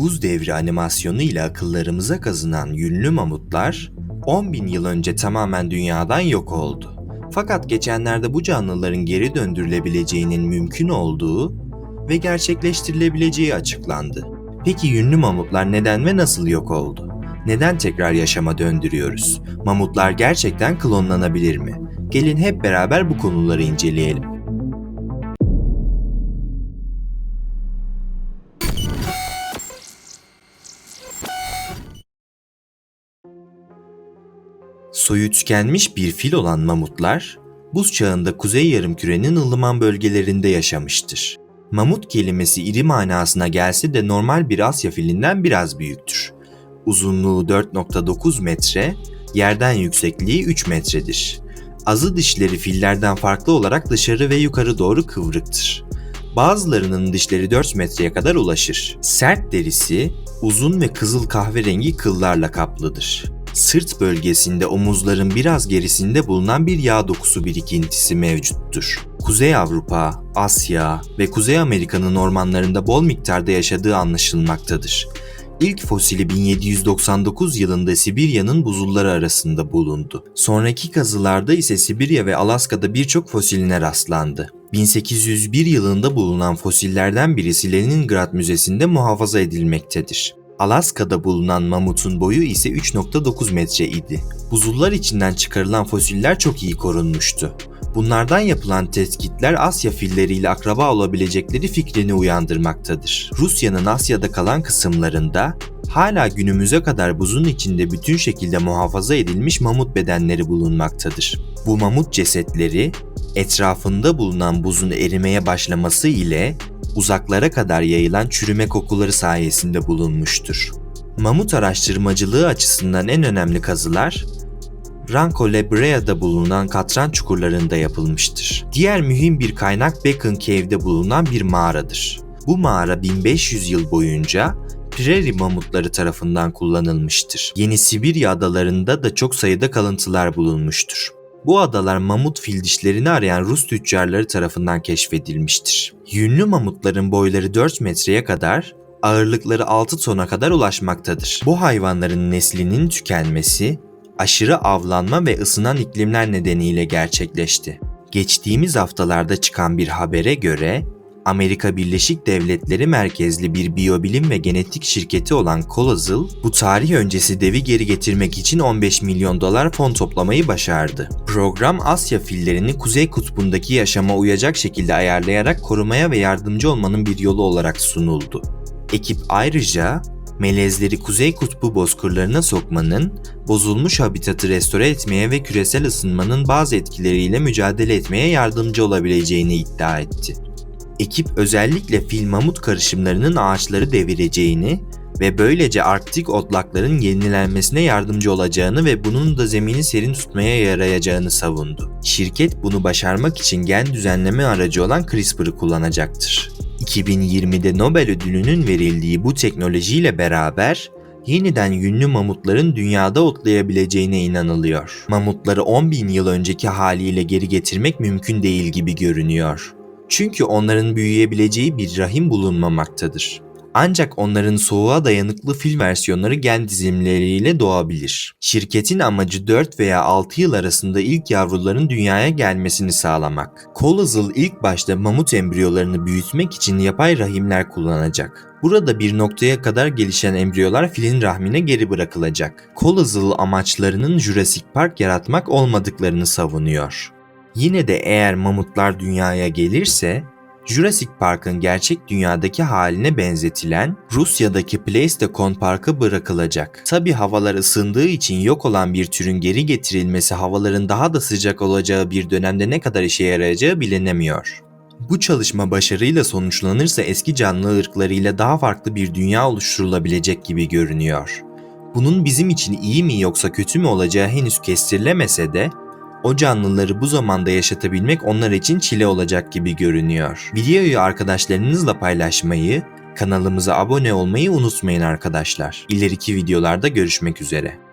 Buz devri animasyonu ile akıllarımıza kazınan yünlü mamutlar 10 bin yıl önce tamamen dünyadan yok oldu. Fakat geçenlerde bu canlıların geri döndürülebileceğinin mümkün olduğu ve gerçekleştirilebileceği açıklandı. Peki yünlü mamutlar neden ve nasıl yok oldu? Neden tekrar yaşama döndürüyoruz? Mamutlar gerçekten klonlanabilir mi? Gelin hep beraber bu konuları inceleyelim. Soyu tükenmiş bir fil olan mamutlar, buz çağında kuzey yarımkürenin ılıman bölgelerinde yaşamıştır. Mamut kelimesi iri manasına gelse de normal bir Asya filinden biraz büyüktür. Uzunluğu 4.9 metre, yerden yüksekliği 3 metredir. Azı dişleri fillerden farklı olarak dışarı ve yukarı doğru kıvrıktır. Bazılarının dişleri 4 metreye kadar ulaşır. Sert derisi uzun ve kızıl kahverengi kıllarla kaplıdır. Sırt bölgesinde omuzların biraz gerisinde bulunan bir yağ dokusu birikintisi mevcuttur. Kuzey Avrupa, Asya ve Kuzey Amerika'nın ormanlarında bol miktarda yaşadığı anlaşılmaktadır. İlk fosili 1799 yılında Sibirya'nın buzulları arasında bulundu. Sonraki kazılarda ise Sibirya ve Alaska'da birçok fosiline rastlandı. 1801 yılında bulunan fosillerden birisi Leningrad Müzesi'nde muhafaza edilmektedir. Alaska'da bulunan mamutun boyu ise 3.9 metre idi. Buzullar içinden çıkarılan fosiller çok iyi korunmuştu. Bunlardan yapılan tetkitler Asya filleriyle akraba olabilecekleri fikrini uyandırmaktadır. Rusya'nın Asya'da kalan kısımlarında hala günümüze kadar buzun içinde bütün şekilde muhafaza edilmiş mamut bedenleri bulunmaktadır. Bu mamut cesetleri etrafında bulunan buzun erimeye başlaması ile uzaklara kadar yayılan çürüme kokuları sayesinde bulunmuştur. Mamut araştırmacılığı açısından en önemli kazılar Ranco Lebrea'da bulunan katran çukurlarında yapılmıştır. Diğer mühim bir kaynak Beacon Cave'de bulunan bir mağaradır. Bu mağara 1500 yıl boyunca prairie mamutları tarafından kullanılmıştır. Yeni Sibirya adalarında da çok sayıda kalıntılar bulunmuştur. Bu adalar mamut fil dişlerini arayan Rus tüccarları tarafından keşfedilmiştir. Yünlü mamutların boyları 4 metreye kadar, ağırlıkları 6 tona kadar ulaşmaktadır. Bu hayvanların neslinin tükenmesi, aşırı avlanma ve ısınan iklimler nedeniyle gerçekleşti. Geçtiğimiz haftalarda çıkan bir habere göre Amerika Birleşik Devletleri merkezli bir biyobilim ve genetik şirketi olan Colazl, bu tarih öncesi devi geri getirmek için 15 milyon dolar fon toplamayı başardı. Program Asya fillerini Kuzey Kutbu'ndaki yaşama uyacak şekilde ayarlayarak korumaya ve yardımcı olmanın bir yolu olarak sunuldu. Ekip ayrıca melezleri Kuzey Kutbu bozkırlarına sokmanın, bozulmuş habitatı restore etmeye ve küresel ısınmanın bazı etkileriyle mücadele etmeye yardımcı olabileceğini iddia etti. Ekip özellikle fil mamut karışımlarının ağaçları devireceğini ve böylece Arktik otlakların yenilenmesine yardımcı olacağını ve bunun da zemini serin tutmaya yarayacağını savundu. Şirket bunu başarmak için gen düzenleme aracı olan CRISPR'ı kullanacaktır. 2020'de Nobel ödülünün verildiği bu teknolojiyle beraber yeniden yünlü mamutların dünyada otlayabileceğine inanılıyor. Mamutları 10 bin yıl önceki haliyle geri getirmek mümkün değil gibi görünüyor. Çünkü onların büyüyebileceği bir rahim bulunmamaktadır. Ancak onların soğuğa dayanıklı fil versiyonları gen dizimleriyle doğabilir. Şirketin amacı 4 veya 6 yıl arasında ilk yavruların dünyaya gelmesini sağlamak. Colazl ilk başta mamut embriyolarını büyütmek için yapay rahimler kullanacak. Burada bir noktaya kadar gelişen embriyolar filin rahmine geri bırakılacak. Colazl amaçlarının Jurassic Park yaratmak olmadıklarını savunuyor. Yine de eğer mamutlar dünyaya gelirse Jurassic Park'ın gerçek dünyadaki haline benzetilen Rusya'daki Pleistocon Park'a bırakılacak. Tabi havalar ısındığı için yok olan bir türün geri getirilmesi havaların daha da sıcak olacağı bir dönemde ne kadar işe yarayacağı bilinemiyor. Bu çalışma başarıyla sonuçlanırsa eski canlı ırklarıyla daha farklı bir dünya oluşturulabilecek gibi görünüyor. Bunun bizim için iyi mi yoksa kötü mü olacağı henüz kestirilemese de o canlıları bu zamanda yaşatabilmek onlar için çile olacak gibi görünüyor. Videoyu arkadaşlarınızla paylaşmayı, kanalımıza abone olmayı unutmayın arkadaşlar. İleriki videolarda görüşmek üzere.